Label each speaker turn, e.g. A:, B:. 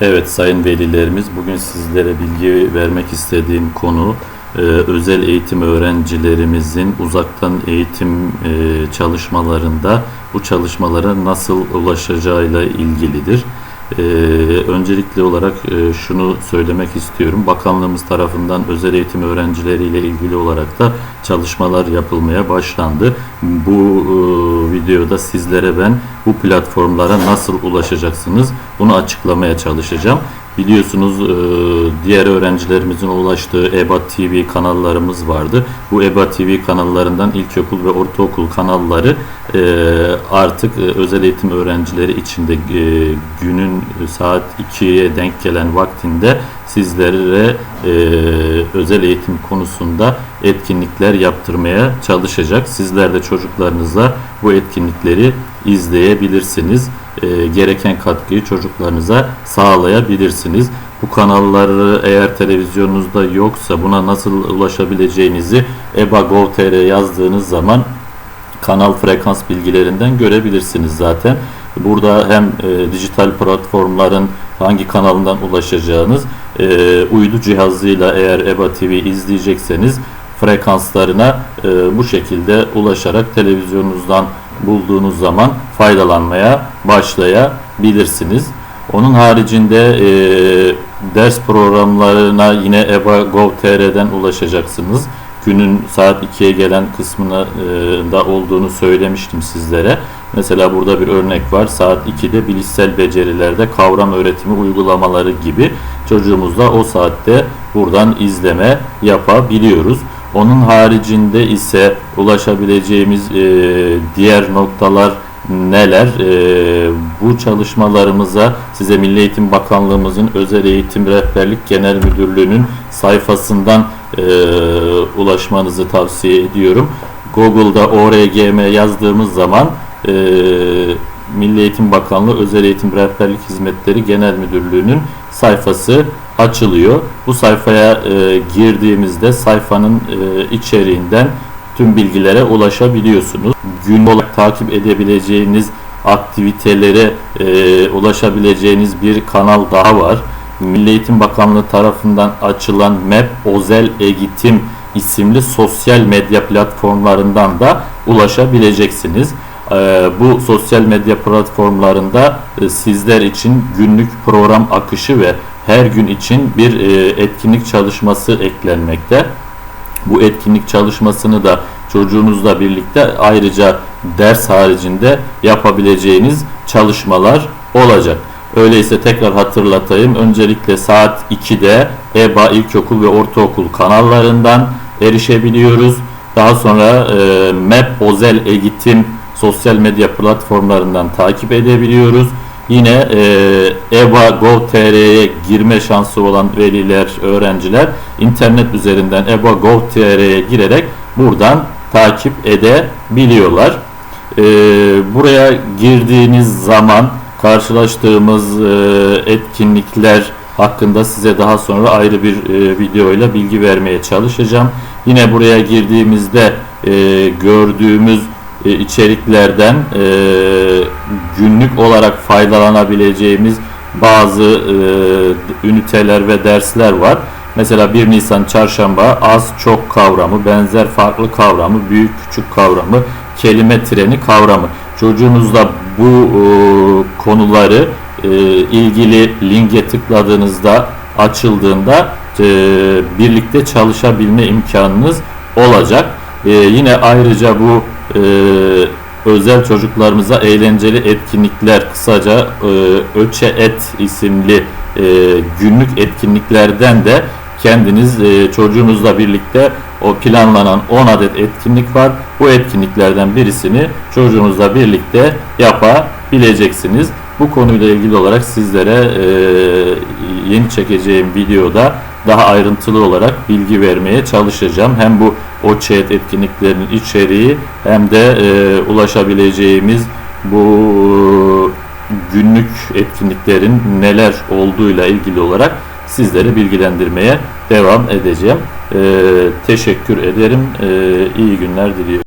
A: Evet sayın velilerimiz bugün sizlere bilgi vermek istediğim konu e, özel eğitim öğrencilerimizin uzaktan eğitim e, çalışmalarında bu çalışmalara nasıl ulaşacağıyla ilgilidir. E, öncelikli olarak e, şunu söylemek istiyorum. Bakanlığımız tarafından özel eğitim öğrencileriyle ilgili olarak da çalışmalar yapılmaya başlandı. Bu e, videoda sizlere ben bu platformlara nasıl ulaşacaksınız bunu açıklamaya çalışacağım. Biliyorsunuz e, diğer öğrencilerimizin ulaştığı EBA TV kanallarımız vardı. Bu EBA TV kanallarından ilkokul ve ortaokul kanalları e, artık e, özel eğitim öğrencileri için de günün saat 2'ye denk gelen vaktinde sizlere e, özel eğitim konusunda etkinlikler yaptırmaya çalışacak. Sizler de çocuklarınızla bu etkinlikleri izleyebilirsiniz. E, gereken katkıyı çocuklarınıza sağlayabilirsiniz. Bu kanalları eğer televizyonunuzda yoksa buna nasıl ulaşabileceğinizi eba.gov.tr yazdığınız zaman kanal frekans bilgilerinden görebilirsiniz zaten. Burada hem e, dijital platformların hangi kanalından ulaşacağınız e, uydu cihazıyla eğer EBA TV izleyecekseniz frekanslarına e, bu şekilde ulaşarak televizyonunuzdan bulduğunuz zaman faydalanmaya başlayabilirsiniz. Onun haricinde e, ders programlarına yine eba.gov.tr'den ulaşacaksınız. Günün saat 2'ye gelen kısmına e, da olduğunu söylemiştim sizlere. Mesela burada bir örnek var. Saat 2'de bilişsel becerilerde kavram öğretimi uygulamaları gibi çocuğumuzla o saatte buradan izleme yapabiliyoruz. Onun haricinde ise ulaşabileceğimiz e, diğer noktalar neler? E, bu çalışmalarımıza size Milli Eğitim Bakanlığımızın Özel Eğitim Rehberlik Genel Müdürlüğü'nün sayfasından e, ulaşmanızı tavsiye ediyorum. Google'da ORGM yazdığımız zaman e, Milli Eğitim Bakanlığı Özel Eğitim Rehberlik Hizmetleri Genel Müdürlüğü'nün sayfası açılıyor. Bu sayfaya e, girdiğimizde sayfanın e, içeriğinden tüm bilgilere ulaşabiliyorsunuz. Gün olarak takip edebileceğiniz aktivitelere e, ulaşabileceğiniz bir kanal daha var. Milli Eğitim Bakanlığı tarafından açılan MEP Özel Eğitim isimli sosyal medya platformlarından da ulaşabileceksiniz. E, bu sosyal medya platformlarında e, sizler için günlük program akışı ve her gün için bir e, etkinlik çalışması eklenmekte. Bu etkinlik çalışmasını da çocuğunuzla birlikte ayrıca ders haricinde yapabileceğiniz çalışmalar olacak. Öyleyse tekrar hatırlatayım. Öncelikle saat 2'de EBA İlkokul ve Ortaokul kanallarından erişebiliyoruz. Daha sonra e, MEP Özel Eğitim sosyal medya platformlarından takip edebiliyoruz. Yine e, EBA.gov.tr'ye girme şansı olan veliler, öğrenciler internet üzerinden EBA.gov.tr'ye girerek buradan takip edebiliyorlar. E, buraya girdiğiniz zaman karşılaştığımız e, etkinlikler hakkında size daha sonra ayrı bir e, videoyla bilgi vermeye çalışacağım. Yine buraya girdiğimizde e, gördüğümüz e, içeriklerden e, günlük olarak faydalanabileceğimiz bazı e, üniteler ve dersler var. Mesela 1 Nisan çarşamba az çok kavramı, benzer farklı kavramı, büyük küçük kavramı, kelime treni kavramı. Çocuğunuzla bu e, konuları e, ilgili linke tıkladığınızda açıldığında e, birlikte çalışabilme imkanınız olacak. E, yine ayrıca bu e, özel çocuklarımıza eğlenceli etkinlikler kısaca e, Öçe Et isimli e, günlük etkinliklerden de kendiniz e, çocuğunuzla birlikte o planlanan 10 adet etkinlik var. Bu etkinliklerden birisini çocuğunuzla birlikte yapabileceksiniz. Bu konuyla ilgili olarak sizlere e, yeni çekeceğim videoda daha ayrıntılı olarak bilgi vermeye çalışacağım. Hem bu o chat etkinliklerinin içeriği hem de e, ulaşabileceğimiz bu e, günlük etkinliklerin neler olduğuyla ilgili olarak sizleri bilgilendirmeye devam edeceğim. E, teşekkür ederim. E, iyi günler diliyorum.